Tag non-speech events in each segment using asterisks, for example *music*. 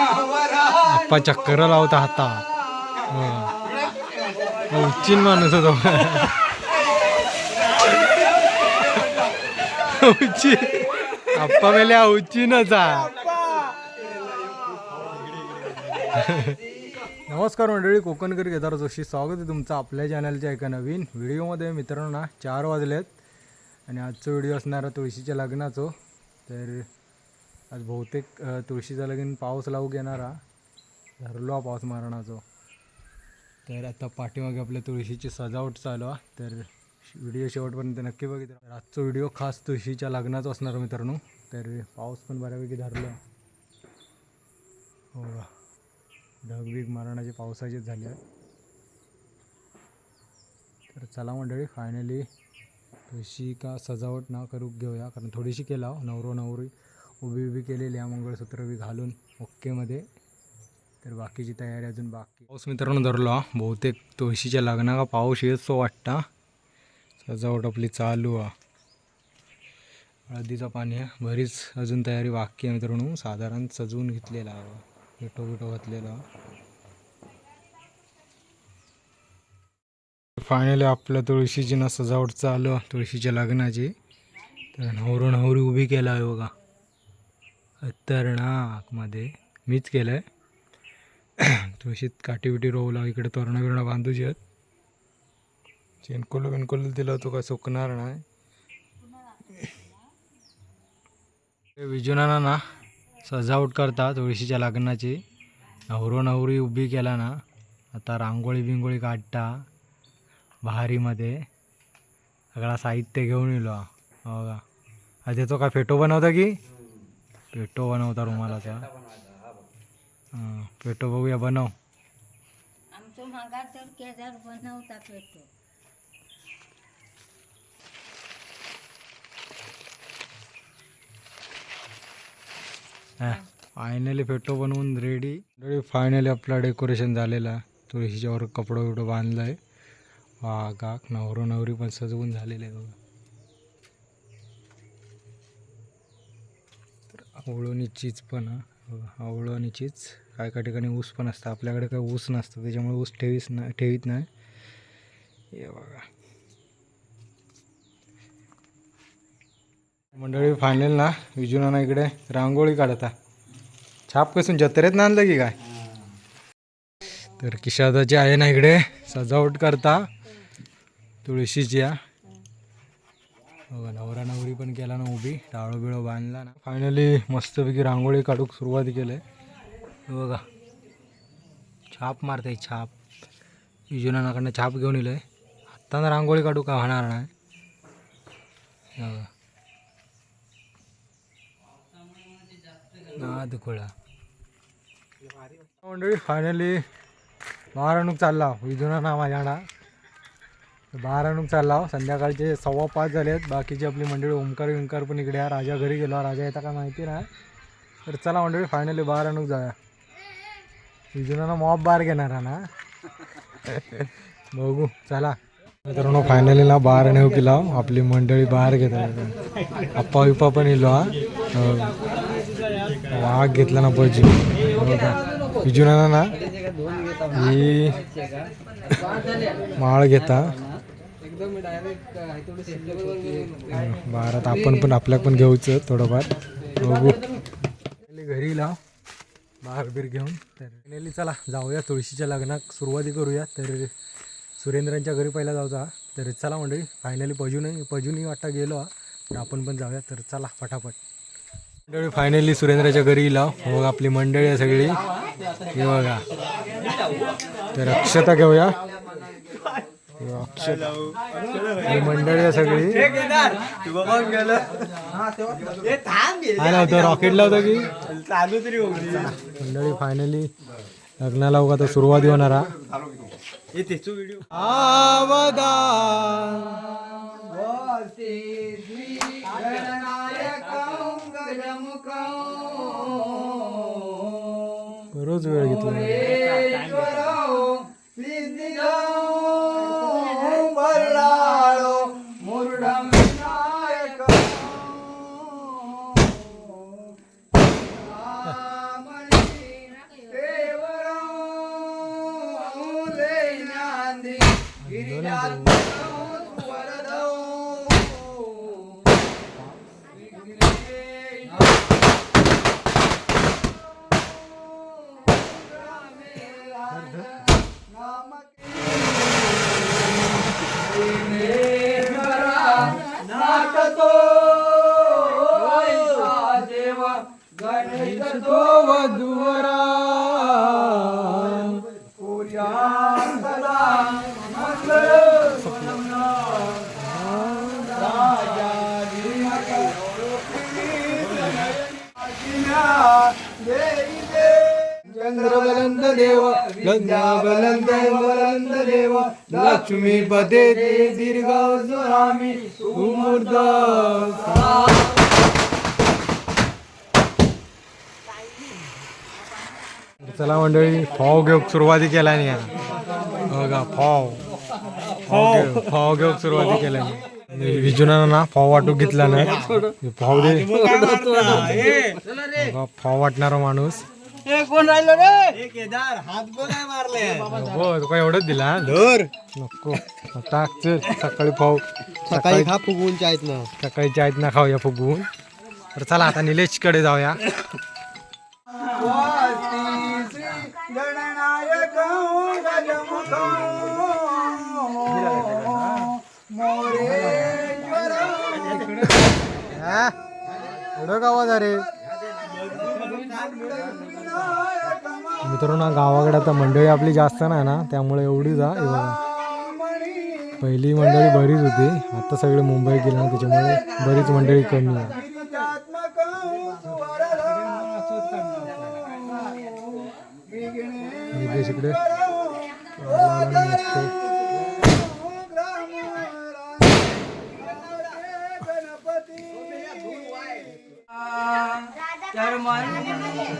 आप्पा चक्कर लावता हाता. उच्चीन माणूस होतो. उच्ची. आप्पा मेले उच्चीनच नमस्कार मंडळी कोकणकर केदार जोशी. स्वागत आहे तुमचं आपल्या चॅनलच्या एका नवीन व्हिडिओमध्ये. मित्रांनो ना चार वाजलेत. आणि आजचा व्हिडिओ असणार तुळशीच्या लग्नाचो. तर आज बहुतेक तुळशीचा लगीन पाऊस लावू घेणारा धरलो हा पाऊस मारणाचो. तर आता पाठीमागे आपल्या तुळशीची सजावट चालू आहे तर व्हिडिओ शेवटपर्यंत नक्की बघितला. तर आजचा व्हिडिओ खास तुळशीच्या लग्नाचा असणार मित्रांनो. तर पाऊस पण बऱ्यापैकी धरला. हो का. ढगबीग मारणाचे पावसाचेच झाले आहेत तर चला मंडळी फायनली तुळशी का सजावट ना करू घेऊया. कारण थोडीशी केला हो, नवरो नवरी. उभी उभी केलेली आहे मंगळसूत्र बी घालून ओक्केमध्ये. तर बाकीची तयारी अजून बाकी. पाऊस मित्रांनो धरलो. हा बहुतेक तुळशीच्या लग्ना का पाऊस येतो वाटता. सजावट आपली चालू हा हळदीचं पाणी आहे. बरीच अजून तयारी बाकी आहे मित्रांनो. साधारण सजवून घेतलेला आहे. विटो विटो घातलेला फायनली आपल्या तुळशीची ना सजावट चालू तुळशीच्या लग्नाची तर नवरू नवरी उभी केला आहे बघा. खतरनाकमध्ये. मीच केलं आहे *clears throat* तुळशीत काठी बिटी रोवला इकडे तोरणं बिरणं बांधूची आहेत चेनकोल बिनकोल दिलं तो काय सुकणार नाही. विजुनाना ना सजावट करता तुळशीच्या लग्नाची. नवरो नवरी उभी केला ना आता रांगोळी बिंगोळी काढता बहारीमध्ये. सगळा साहित्य घेऊन येलो. हा. हो का? अरे तो काय फेटो बनवता की? पेटो बनवता रुमालाचा हां पेटो बघूया बनव. आमचं मागा तर केदार बनवता पेटो. फायनली फेटो बनवून रेडी रेडी फायनली आपला डेकोरेशन झालेला. तुळशीच्यावर कपडं बिपडं बांधलं आहे वा काक नवरो नवरी पण सजवून झालेले आहे बघा चीज पण हा. आणि चीज. काय काय ठिकाणी ऊस पण असतं. आपल्याकडे काय ऊस नसतं. त्याच्यामुळे ऊस ठेवीच नाही ठेवीत नाही. हे बघा. मंडळी फायनल ना? विजुनाना इकडे. रांगोळी काढता. छाप कसून जत्रेत ना आणलं की काय? तर किशादाची आहे ना इकडे. सजावट करता. तुळशीची या बघा नवरा नवरी पण केला ना उभी. टाळो बिळो बांधला ना. फायनली मस्तपैकी रांगोळी काढूक सुरुवात केली. आहे बघा. छाप मारते छाप. विजुनाकडनं छाप घेऊन येलं. आहे आत्ता रांगोळी काढू का होणार नाही. हे ना दुखोळा मंडळी फायनली महाराणूक चालला. विजुना ना. माझ्याकडा बाराणूक चालला हो. संध्याकाळचे सव्वा पाच झाले आहेत. बाकीची आपली मंडळी ओंकार विंकार पण इकडे आहे. राजा घरी गेलो. राजा येता का माहिती नाही. तर चला मंडळी फायनली बाराणूक जाऊया. विजुनानं मॉब बार घेणार ना? बघू. चला. मित्रांनो फायनली ना बार नेऊ केला हो. आपली मंडळी बाहेर घेतात आप्पा विप्पा पण येलो हा. वाघ घेतला ना पाहिजे विजुना ना ही माळ घेता. बारात आपण पण आपल्या पण घेऊच थोडंफार. बघू. घरी लाव बाहेर बीर घेऊन. तर नेली चला जाऊया तुळशीच्या लग्नात. सुरुवाती करूया. तर सुरेंद्रांच्या घरी पहिला जाऊचा. तर चला मंडळी फायनली पजूनही पजूनही वाटता गेलो. हा. तर आपण पण जाऊया. तर चला पटापट मंडळी फायनली सुरेंद्राच्या घरी लाव बघा आपली मंडळी आहे सगळी. हे बघा. तर अक्षता घेऊया. मंडळी सगळी. काय लावतो रॉकेट लावतो की चालू तरी मंडळी फायनली लग्नाला उगा तर सुरुवात होणार हा. वेळ घेतला. गंगाबलंद बलंद देव लक्ष्मी पदे दीर्घ स्वामी सुमूर्त चला मंडळी फाव घेऊन सुरुवाती केला नाही बघा फाव फाव घेऊ- फाव घेऊन सुरुवाती केल्या विजुना ना फाव वाटू घेतला नाही. फाव दे. बघा, फाव वाटणारा माणूस. कोण राहिलो रे? केदार हात बघाय मारले. हो तुका एवढंच दिला? धर. नको. टाक चल सकाळी पाव सकाळी खा फुगवून आहेत ना. सकाळीच्या आहेत ना खाऊया फुगवून. तर चला आता निलेशकडे जाऊया. हा? एवढं गावात अरे मित्रांनो गावाकडे आता मंडळी आपली जास्त नाही ना त्यामुळे एवढी जा पहिली मंडळी बरीच होती. आता सगळे मुंबई गेले ना त्याच्यामुळे बरीच मंडळी कमी आहे. इकडे.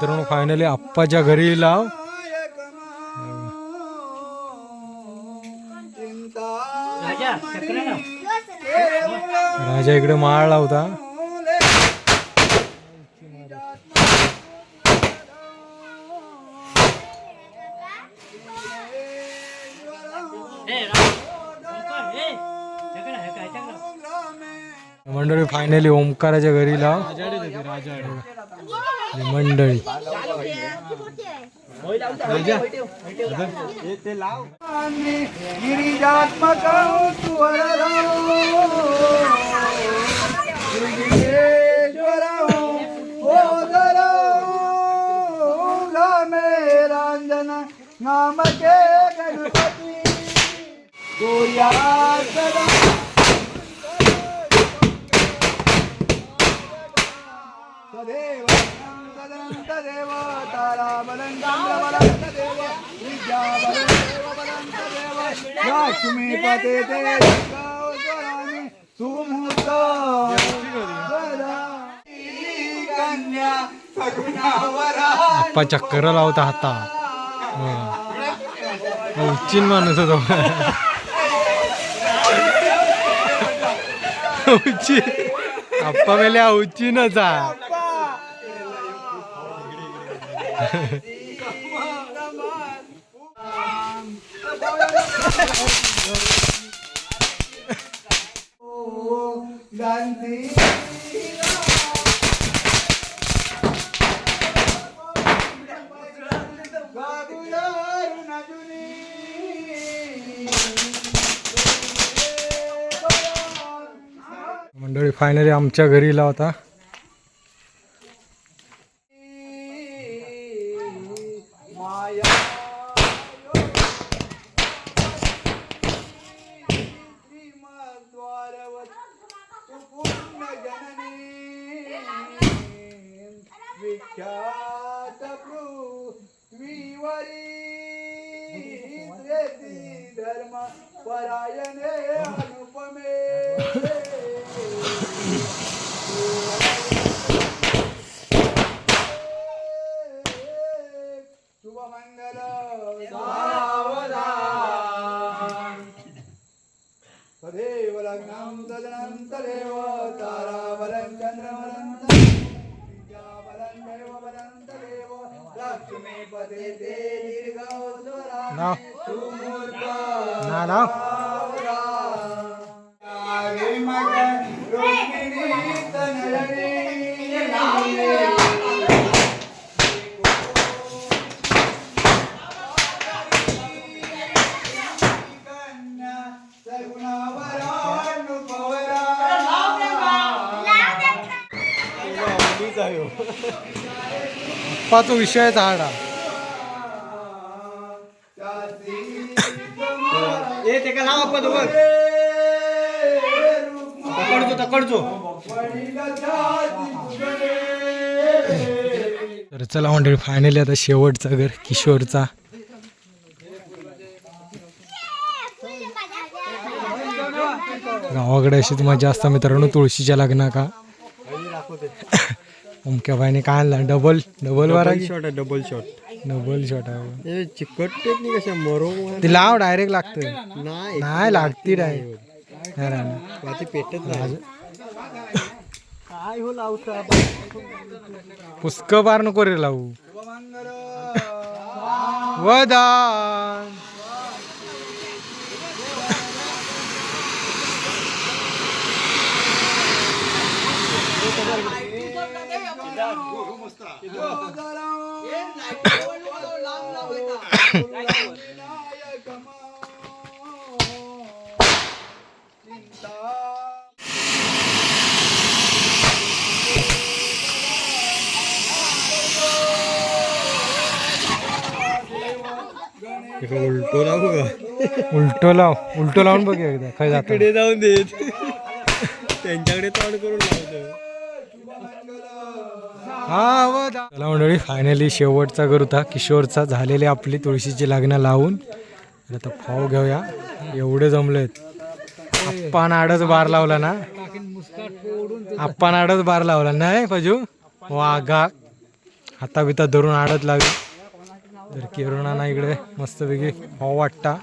मित्रांनो फायनली आप्पाच्या घरी लाव. राजा इकडे माळ लावता. मंडळी फायनली ओमकाराच्या घरी लाव. मंडळी. गिरिजात्मक रांजन नाम के गणपति सूर्या सदा ते सुमुहूर्त कन्या सगुणावरा आप्पा चक्कर लावता हाता उच्चीन माणूस होतो उच्ची आप्पा मेल्या उच्चीनच आहे. मंडळी फायनली आमच्या घरी लावता परायणे अनुपमे शुभमंगल सावधान तदेव लग्नं तदनं तदेव ताराबलं चन्द्रबलं विद्याबलं दैवबलं तदेव लक्ष्मीपते ते दीर्घोत्तरा नाव सुमूर्त पाचो विषय झाडा ए ते का नाव आपण तकडचो तर चला मंडळी फायनली आता शेवटचा घर किशोरचा. गावाकडे अशीच मजा असता मित्रांनो तुळशीच्या लग्ना का? ओमक्या बाईने काय आणला? डबल डबल वारा शॉट आहे डबल शॉट डबल शॉट आहे. चिकट टेक्निक कशा मरो ती लाव डायरेक्ट लागतं नाही नाही लागती डायरेक्ट पेटत नाही. काय हो लावता पुष्क बार नको रे लावू. वदान. उलटो लावू का? उलटो लाव उलटो लावून बघ एकदा खय जात. इकडे जाऊन देत त्यांच्याकडे तोंड करून हा चला मंडळी फायनली शेवटचा घर होता. किशोरचा झालेली आपली तुळशीची लग्न लावून. आता फाव घेऊया. एवढे जमलेत. आप्पान आडच बार लावला ना. आप्पान आडच बार लावला. नाही फजू? वाघा हाता बिता धरून आडत लागली तर किरणाना इकडे मस्तपैकी फाव वाटता.